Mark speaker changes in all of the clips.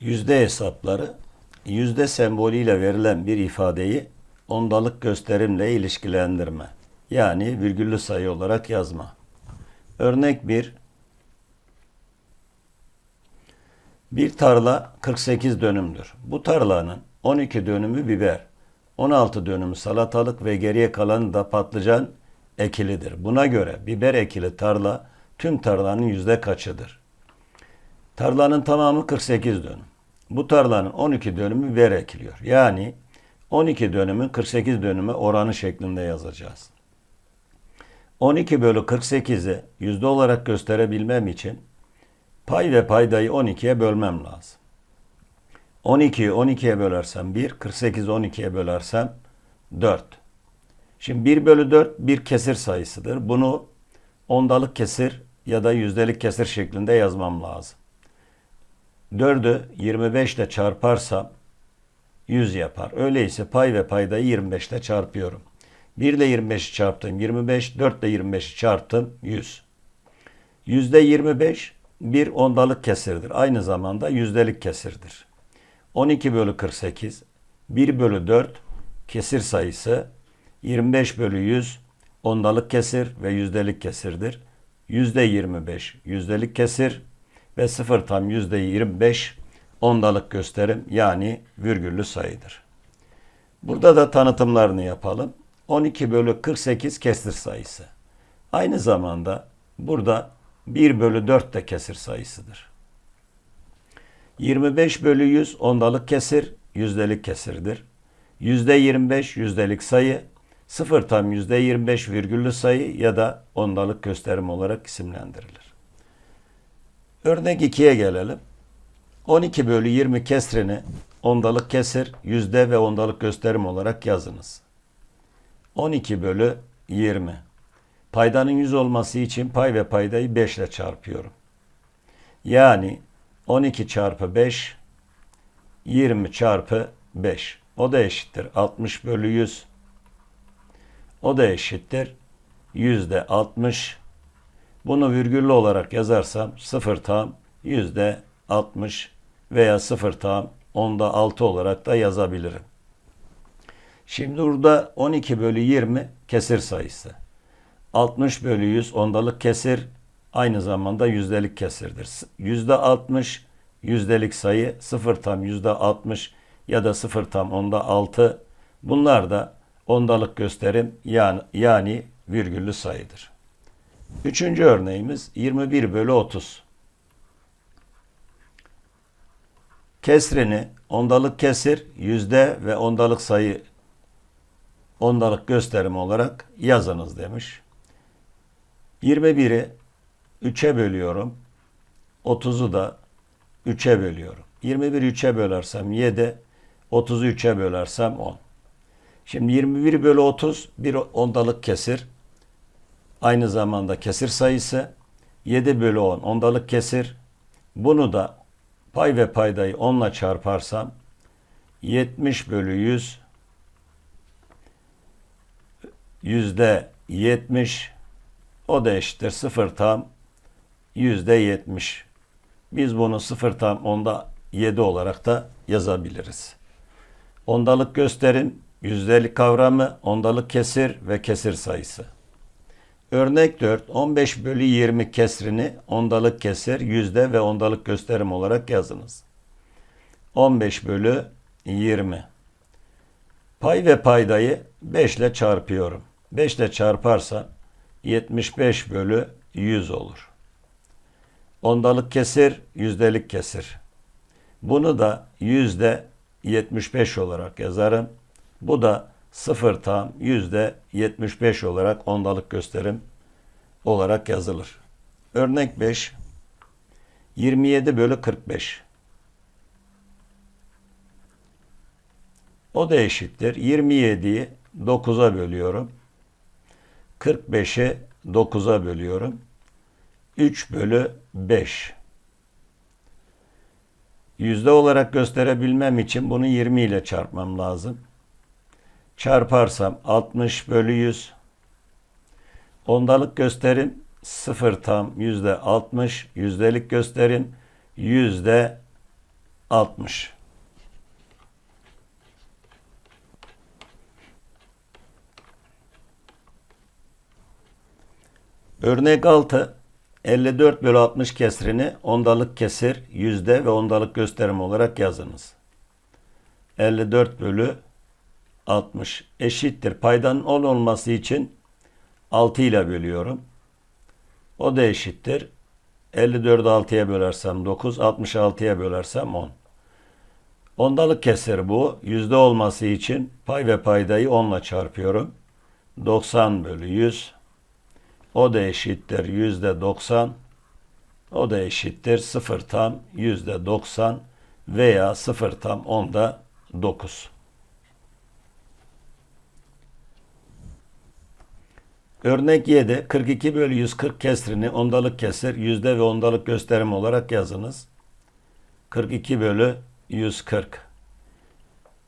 Speaker 1: Yüzde hesapları, yüzde sembolüyle verilen bir ifadeyi ondalık gösterimle ilişkilendirme. Yani virgüllü sayı olarak yazma. Örnek 1. Bir tarla 48 dönümdür. Bu tarlanın 12 dönümü biber, 16 dönümü salatalık ve geriye kalanı da patlıcan ekilidir. Buna göre biber ekili tarla tüm tarlanın yüzde kaçıdır? Tarlanın tamamı 48 dönüm. Bu tarlanın 12 dönümü biber ekiliyor. Yani 12 dönümün 48 dönüme oranı şeklinde yazacağız. 12 bölü 48'i yüzde olarak gösterebilmem için pay ve paydayı 12'ye bölmem lazım. 12'yi 12'ye bölersem 1, 48'i 12'ye bölersem 4. Şimdi 1 bölü 4 bir kesir sayısıdır. Bunu ondalık kesir ya da yüzdelik kesir şeklinde yazmam lazım. 4'ü 25 ile çarparsam 100 yapar. Öyleyse pay ve paydayı 25 ile çarpıyorum. 1 ile 25'i çarptım 25, 4 ile 25'i çarptım 100. Yüzde 25 bir ondalık kesirdir. Aynı zamanda yüzdelik kesirdir. 12 bölü 48, 1 bölü 4 kesir sayısı, 25 bölü 100 ondalık kesir ve yüzdelik kesirdir. Yüzde 25 yüzdelik kesir ve 0 tam yüzde 25 ondalık gösterim yani virgüllü sayıdır. Burada da tanıtımlarını yapalım. 12 bölü 48 kesir sayısı. Aynı zamanda burada 1 bölü 4 de kesir sayısıdır. 25 bölü 100 ondalık kesir, yüzdelik kesirdir. Yüzde 25 yüzdelik sayı, 0 tam yüzde 25 virgüllü sayı ya da ondalık gösterim olarak isimlendirilir. Örnek 2'ye gelelim. 12 bölü 20 kesrini ondalık kesir, yüzde ve ondalık gösterim olarak yazınız. 12 bölü 20. Paydanın 100 olması için pay ve paydayı 5 ile çarpıyorum. Yani 12 çarpı 5 20 çarpı 5. O da eşittir 60 bölü 100. O da eşittir yüzde 60. Bunu virgüllü olarak yazarsam 0 tam yüzde 60 veya 0 tam onda 6 olarak da yazabilirim. Şimdi burada 12 bölü 20 kesir sayısı. 60 bölü 100 ondalık kesir aynı zamanda yüzdelik kesirdir. Yüzde 60 yüzdelik sayı 0 tam yüzde 60 ya da 0 tam onda 6 bunlar da ondalık gösterim yani, yani virgüllü sayıdır. Üçüncü örneğimiz 21 bölü 30. Kesrini ondalık kesir, yüzde ve ondalık sayı ondalık gösterim olarak yazınız demiş. 21'i 3'e bölüyorum. 30'u da 3'e bölüyorum. 21 3'e bölersem 7, 30'u 3'e bölersem 10. Şimdi 21 bölü 30 bir ondalık kesir. Aynı zamanda kesir sayısı. 7 bölü 10 ondalık kesir. Bunu da pay ve paydayı 10 ile çarparsam 70 bölü 100 yüzde 70 o da eşittir 0 tam yüzde 70. Biz bunu 0 tam onda 7 olarak da yazabiliriz. Ondalık gösterim, yüzdelik kavramı, ondalık kesir ve kesir sayısı. Örnek 4, 15 bölü 20 kesrini ondalık kesir, yüzde ve ondalık gösterim olarak yazınız. 15 bölü 20. Pay ve paydayı 5 ile çarpıyorum. 5 ile çarparsam 75 bölü 100 olur. Ondalık kesir, yüzdelik kesir. Bunu da yüzde 75 olarak yazarım. Bu da 0 tam yüzde 75 olarak ondalık gösterim olarak yazılır. Örnek 5. 27 bölü 45. O da eşittir. 27'yi 9'a bölüyorum. 45'i 9'a bölüyorum. 3 bölü 5. Yüzde olarak gösterebilmem için bunu 20 ile çarpmam lazım. Çarparsam 60 bölü 100. Ondalık gösterim 0 tam yüzde 60. Yüzdelik gösterim yüzde 60. Örnek 6. 54 bölü 60 kesrini ondalık kesir, yüzde ve ondalık gösterim olarak yazınız. 54 bölü 60 eşittir. Paydanın 10 olması için 6 ile bölüyorum. O da eşittir. 54'ü 6'ya bölersem 9, 66'ya bölersem 10. Ondalık kesir bu. Yüzde olması için pay ve paydayı 10 ile çarpıyorum. 90 bölü 100. O da eşittir yüzde 90. O da eşittir 0 tam yüzde 90 veya 0 tam onda 9. Örnek 7. 42 bölü 140 kesrini ondalık kesir, yüzde ve ondalık gösterim olarak yazınız. 42 bölü 140.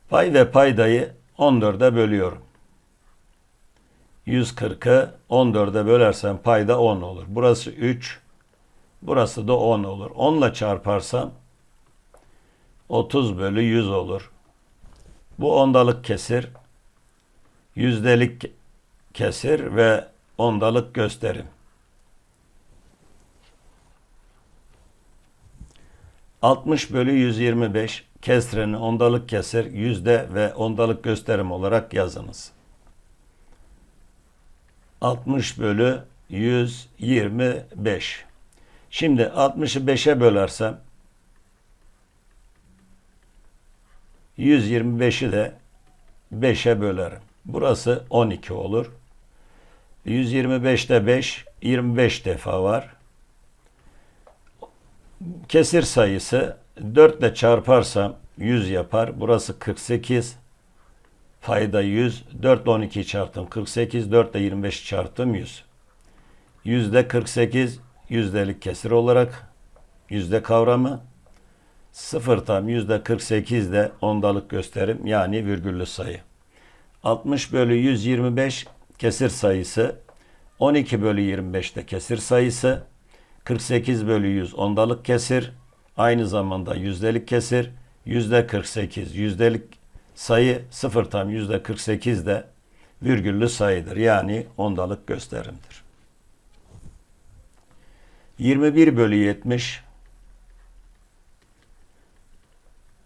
Speaker 1: Pay ve paydayı 14'e bölüyorum. 140'ı 14'e bölersem payda 10 olur. Burası 3. Burası da 10 olur. 10 ile çarparsam 30 bölü 100 olur. Bu ondalık kesir. Yüzdelik kesir ve ondalık gösterim. 60 bölü 125 kesreni ondalık kesir, yüzde ve ondalık gösterim olarak yazınız. 60 bölü 125. Şimdi 60'ı 5'e bölersem 125'i de 5'e bölerim. Burası 12 olur. 125'te 5, 25 defa var. Kesir sayısı 4 ile çarparsam 100 yapar. Burası 48. Fayda 100. 4 ile 12'yi çarptım 48. 4 ile 25 çarptım 100. Yüzde 48 yüzdelik kesir olarak yüzde kavramı. Sıfır tam yüzde 48 de ondalık gösterim yani virgüllü sayı. 60 bölü 125 kesir sayısı. 12 bölü 25 de kesir sayısı. 48 bölü 100 ondalık kesir. Aynı zamanda yüzdelik kesir. Yüzde 48 yüzdelik sayı sıfır tam yüzde 48 de virgüllü sayıdır. Yani ondalık gösterimdir. 21 bölü 70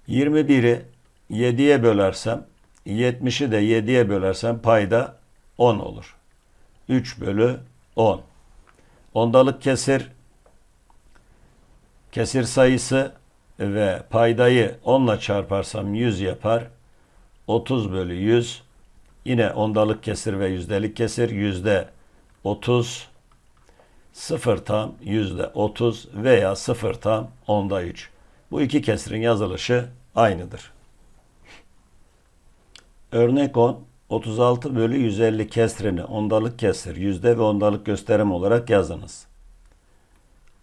Speaker 1: 21'i 7'ye bölersem 70'i de 7'ye bölersem payda 10 olur. 3 bölü 10. Ondalık kesir kesir sayısı ve paydayı 10 ile çarparsam 100 yapar. 30 bölü 100 yine ondalık kesir ve yüzdelik kesir yüzde 30 sıfır tam yüzde 30 veya sıfır tam onda 3. Bu iki kesirin yazılışı aynıdır. Örnek 10 36 bölü 150 kesrini ondalık kesir yüzde ve ondalık gösterim olarak yazınız.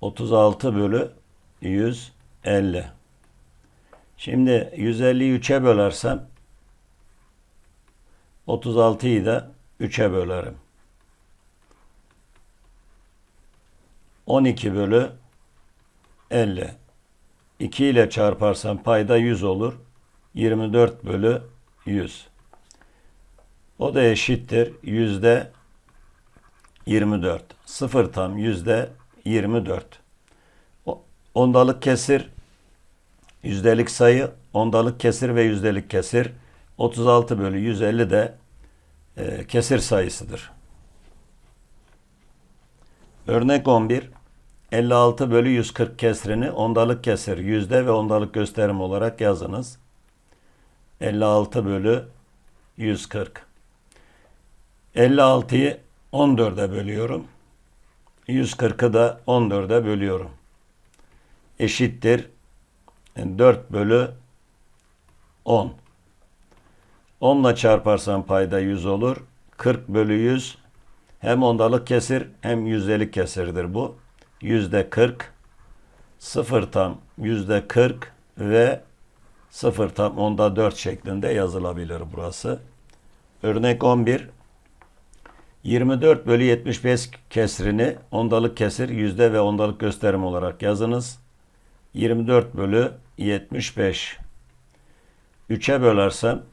Speaker 1: 36 bölü 150. Şimdi 150'yi 3'e bölersem 36'yı da 3'e bölerim. 12 bölü 50. 2 ile çarparsam payda 100 olur. 24 bölü 100. O da eşittir. Yüzde 24. Sıfır tam yüzde 24. O- Ondalık kesir, yüzdelik sayı, ondalık kesir ve yüzdelik kesir. 36 bölü 150 de e, kesir sayısıdır. Örnek 11. 56 bölü 140 kesrini ondalık kesir, yüzde ve ondalık gösterim olarak yazınız. 56 bölü 140. 56'yı 14'e bölüyorum. 140'ı da 14'e bölüyorum. Eşittir 4 bölü 10. 10 ile çarparsam payda 100 olur. 40 bölü 100 hem ondalık kesir hem yüzdelik kesirdir bu. Yüzde 40 sıfır tam yüzde 40 ve sıfır tam onda 4 şeklinde yazılabilir burası. Örnek 11 24 bölü 75 kesrini ondalık kesir yüzde ve ondalık gösterim olarak yazınız. 24 bölü 75. 3'e bölersem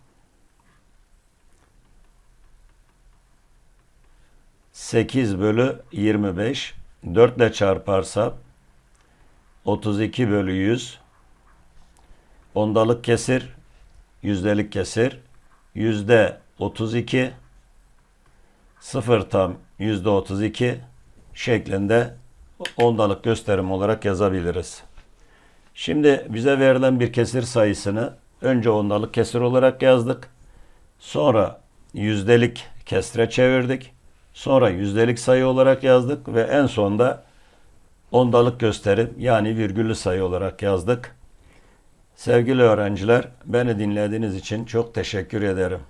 Speaker 1: 8 bölü 25. 4 ile çarparsam 32 bölü 100. Ondalık kesir, yüzdelik kesir. Yüzde 32, sıfır tam yüzde 32 şeklinde ondalık gösterim olarak yazabiliriz. Şimdi bize verilen bir kesir sayısını önce ondalık kesir olarak yazdık. Sonra yüzdelik kesre çevirdik. Sonra yüzdelik sayı olarak yazdık ve en sonda ondalık gösterim yani virgüllü sayı olarak yazdık. Sevgili öğrenciler, beni dinlediğiniz için çok teşekkür ederim.